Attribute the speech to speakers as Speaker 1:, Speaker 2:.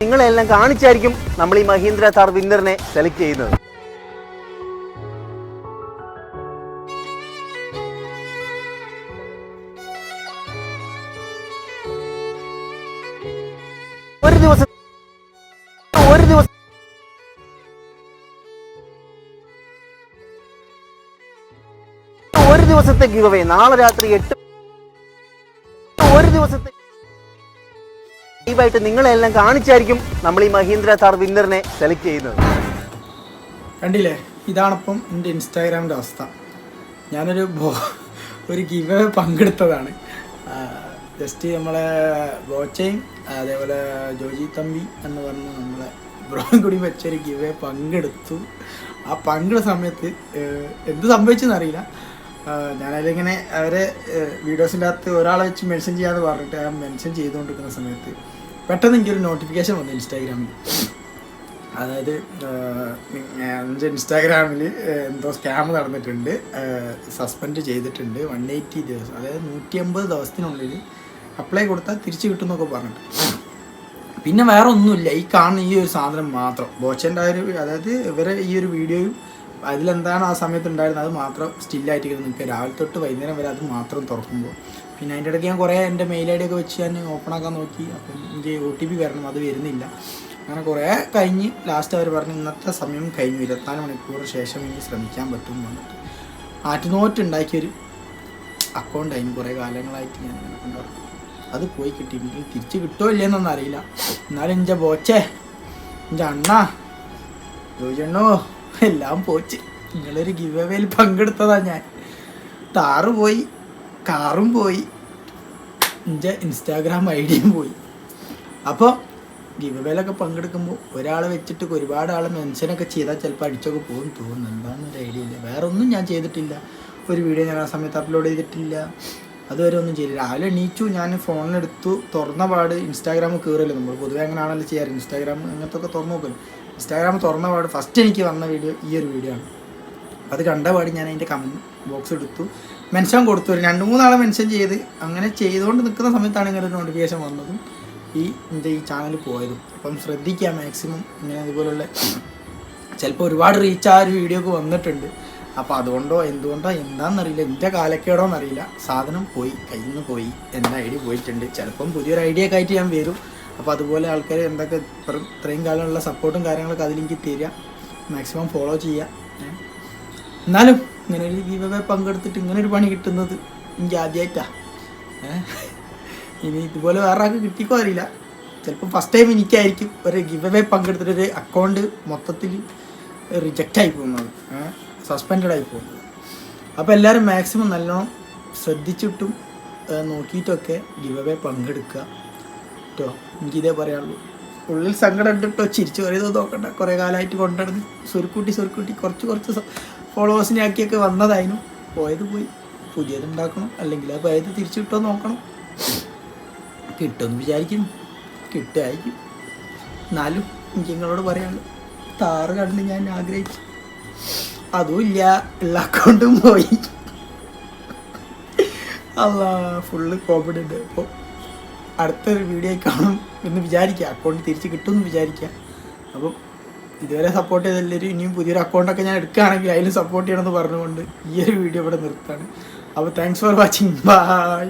Speaker 1: നിങ്ങളെല്ലാം കാണിച്ചായിരിക്കും നമ്മൾ ഈ മഹീന്ദ്ര താർ വിന്നറിനെ സെലക്ട് ചെയ്യുന്നത്. ഒരു ദിവസം ഒരു ദിവസം ഒരു ദിവസത്തെ ഗിവ് നാളെ രാത്രി എട്ട് ഒരു ദിവസത്തെ ലൈവായിട്ട് നിങ്ങളെല്ലാം കാണിച്ചായിരിക്കും നമ്മൾ ഈ മഹീന്ദ്ര താർ വിന്നറിനെ സെലക്ട് ചെയ്യുന്നത്.
Speaker 2: കണ്ടില്ലേ? ഇതാണിപ്പം എന്റെ ഇൻസ്റ്റാഗ്രാമിന്റെ അവസ്ഥ. ഞാനൊരു ഒരു ഗിവ് പങ്കെടുത്തതാണ്. ജസ്റ്റ് നമ്മളെ ബോച്ചയും അതേപോലെ ജോജി തമ്പി എന്ന് പറഞ്ഞ നമ്മളെ ബ്രോയും കൂടി വെച്ചൊരു ഗിവ് പങ്കെടുത്തു. ആ പങ്കെടുത്ത സമയത്ത് എന്ത് സംഭവിച്ചെന്ന് അറിയില്ല. ആഹ്, ഞാനതിലിങ്ങനെ അവരെ വീഡിയോസിന്റെ അകത്ത് ഒരാളെ വെച്ച് മെൻഷൻ ചെയ്യാന്ന് പറഞ്ഞിട്ട് ആ മെൻഷൻ ചെയ്തുകൊണ്ടിരിക്കുന്ന സമയത്ത് പെട്ടെന്ന് എനിക്കൊരു നോട്ടിഫിക്കേഷൻ വന്നു ഇൻസ്റ്റാഗ്രാമിൽ. അതായത് എന്റെ ഇൻസ്റ്റാഗ്രാമിൽ എന്തോ സ്കാം നടന്നിട്ടുണ്ട്. സസ്പെൻഡ് ചെയ്തിട്ടുണ്ട്. വൺ എയ്റ്റി ദിവസം അതായത് നൂറ്റി അമ്പത് ദിവസത്തിനുള്ളിൽ അപ്ലൈ കൊടുത്താൽ തിരിച്ചു കിട്ടുമെന്നൊക്കെ പറഞ്ഞിട്ട്. പിന്നെ വേറെ ഒന്നുമില്ല ഈ കാണുന്ന ഈ ഒരു സാധനം മാത്രം. ബോച്ചന്റെ ആ ഒരു അതായത് ഇവരെ ഈ ഒരു വീഡിയോയും അതിലെന്താണ് ആ സമയത്ത് ഉണ്ടായിരുന്നത് അത് മാത്രം സ്റ്റില്ലായിട്ടിരിക്കുന്നത് നിൽക്കുക രാവിലെ തൊട്ട് വൈകുന്നേരം വരെ അത് മാത്രം തുറക്കുമ്പോൾ. പിന്നെ അതിന്റെ ഇടയ്ക്ക് ഞാൻ കുറേ എന്റെ മെയിൽ ഐ ഡി ഒക്കെ വെച്ച് ഞാൻ ഓപ്പൺ ആക്കാൻ നോക്കി. അപ്പം എനിക്ക് ഒ ടി പി വരണം അത് വരുന്നില്ല. അങ്ങനെ കുറേ കഴിഞ്ഞ് ലാസ്റ്റ് അവർ പറഞ്ഞു ഇന്നത്തെ സമയം കഴിഞ്ഞു. ഇരുപത്തിനാല് മണിക്കൂർ ശേഷം ഇനി ശ്രമിക്കാൻ പറ്റും എന്ന് പറഞ്ഞിട്ട്. ആറ്റുനോറ്റ് ഉണ്ടാക്കിയൊരു അക്കൗണ്ട് അതിന് കുറേ കാലങ്ങളായിട്ട് ഞാൻ അത് പോയി കിട്ടി. എനിക്ക് തിരിച്ച് കിട്ടുമോ ഇല്ലയെന്നൊന്നും അറിയില്ല. എന്നാലും എന്റെ ബോച്ചേ എന്റെ അണ്ണ ചോദിച്ചണ്ണോ എല്ലാം പോച്ച്. നിങ്ങളൊരു ഗിവ് അവേയിൽ പങ്കെടുത്തതാ ഞാൻ. താറ് പോയി കാറും പോയി എന്റെ ഇൻസ്റ്റാഗ്രാം ഐ ഡിയും പോയി. അപ്പോൾ ഗിവ് അവേലൊക്കെ പങ്കെടുക്കുമ്പോൾ ഒരാൾ വെച്ചിട്ട് ഒരുപാട് ആൾ മെൻഷനൊക്കെ ചെയ്താൽ ചിലപ്പോൾ അടിച്ചൊക്കെ പോകും. തോന്നുന്നു എന്താണെന്നൊരു ഐഡിയ ഇല്ല. വേറെ ഒന്നും ഞാൻ ചെയ്തിട്ടില്ല. ഒരു വീഡിയോ ഞാൻ ആ സമയത്ത് അപ്ലോഡ് ചെയ്തിട്ടില്ല. അതുവരെ ഒന്നും ചെയ്തില്ല രാവിലെ എണീച്ചു ഞാൻ ഫോണിലെടുത്തു തുറന്ന പാട് ഇൻസ്റ്റാഗ്രാം കയറില്ല നമ്മൾ. പൊതുവേ അങ്ങനെയാണല്ലോ ചെയ്യാറ്. ഇൻസ്റ്റാഗ്രാം അങ്ങനത്തെ ഒക്കെ തുറന്നു നോക്കും ഇൻസ്റ്റാഗ്രാം തുറന്ന പാട് ഫസ്റ്റ് എനിക്ക് വന്ന വീഡിയോ ഈ ഒരു വീഡിയോ ആണ്. അത് കണ്ട പാടി ഞാൻ അതിന്റെ കമന്റ് ബോക്സ് എടുത്തു. മെൻഷൻ കൊടുത്തു. ഒരു രണ്ട് മൂന്നാളെ മെൻഷൻ ചെയ്ത് അങ്ങനെ ചെയ്തുകൊണ്ട് നിൽക്കുന്ന സമയത്താണ് ഇങ്ങനെ ഒരു നോട്ടിഫിക്കേഷൻ വന്നതും ഈ എന്റെ ഈ ചാനൽ പോയതും. അപ്പം ശ്രദ്ധിക്കുക മാക്സിമം ഇങ്ങനെ ഇതുപോലുള്ള ചിലപ്പോൾ ഒരുപാട് റീച്ച് ആ ഒരു വീഡിയോക്ക് വന്നിട്ടുണ്ട്. അപ്പോൾ അതുകൊണ്ടോ എന്തുകൊണ്ടോ എന്താണെന്നറിയില്ല എന്റെ കാലക്കേടോ എന്നറിയില്ല. സാധനം പോയി കയ്യിൽ നിന്ന് പോയി എന്റെ ഐഡിയ പോയിട്ടുണ്ട്. ചിലപ്പം പുതിയൊരു ഐഡിയ ഒക്കെ ആയിട്ട് ഞാൻ വരും. അപ്പോൾ അതുപോലെ ആൾക്കാർ എന്തൊക്കെ ഇത്രയും കാലമുള്ള സപ്പോർട്ടും കാര്യങ്ങളൊക്കെ അതിലെനിക്ക് തരിക. മാക്സിമം ഫോളോ ചെയ്യുക. എന്നാലും ഇങ്ങനെ ഒരു ഗീവ് പങ്കെടുത്തിട്ട് ഇങ്ങനെ ഒരു പണി കിട്ടുന്നത് എനിക്ക് ആദ്യമായിട്ടാണ് ഇനി ഇതുപോലെ വേറെ ആൾക്ക് കിട്ടിക്കോ അറിയില്ല. ചിലപ്പോൾ ഫസ്റ്റ് ടൈം എനിക്കായിരിക്കും ഒരു ഗിവ് അവേ പങ്കെടുത്തിട്ടൊരു അക്കൗണ്ട് മൊത്തത്തിൽ റിജക്റ്റ് ആയി പോകുന്നത്. സസ്പെൻഡഡ് ആയി പോകും. അപ്പോൾ എല്ലാവരും മാക്സിമം നല്ലോണം ശ്രദ്ധിച്ചിട്ടും നോക്കിയിട്ടൊക്കെ ഗിവ് അവേ പങ്കെടുക്കുക. കേട്ടോ എനിക്കിതേ പറയാനുള്ളൂ. ഉള്ളിൽ സങ്കടം ഉണ്ട് കേട്ടോ ചിരിച്ചു പറയുന്നത് നോക്കണ്ട. കുറേ കാലമായിട്ട് കൊണ്ടുനടന്ന് സ്വരുക്കൂട്ടി സ്വരുക്കൂട്ടി കുറച്ച് കുറച്ച് ഫോളോവേഴ്സിനെ ആക്കിയൊക്കെ വന്നതായിരുന്നു. പോയത് പോയി. പുതിയത് ഉണ്ടാക്കണം. അല്ലെങ്കിൽ ആ പോയത് തിരിച്ചു കിട്ടുമോ നോക്കണം. കിട്ടുമെന്ന് വിചാരിക്കും കിട്ടുമായിരിക്കും. എന്നാലും എനിക്ക് നിങ്ങളോട് പറയാനുള്ളൂ താറ് കണ്ട് ഞാൻ ആഗ്രഹിച്ചു. അതും എല്ലാ അക്കൗണ്ടും പോയി. അല്ല ഫുള്ള് കോമഡി ഉണ്ട്. അപ്പോൾ അടുത്തൊരു വീഡിയോ കാണും എന്ന് വിചാരിക്കുക അക്കൗണ്ട് തിരിച്ച് കിട്ടുമെന്ന് വിചാരിക്കുക അപ്പം ഇതുവരെ സപ്പോർട്ട് ചെയ്ത ഇനിയും പുതിയൊരു അക്കൗണ്ടൊക്കെ ഞാൻ എടുക്കുകയാണെങ്കിൽ അതിലും സപ്പോർട്ട് ചെയ്യണമെന്ന് പറഞ്ഞുകൊണ്ട് ഈ ഒരു വീഡിയോ ഇവിടെ നിർത്താണ് അപ്പോൾ താങ്ക്സ് ഫോർ വാച്ചിങ് ബൈ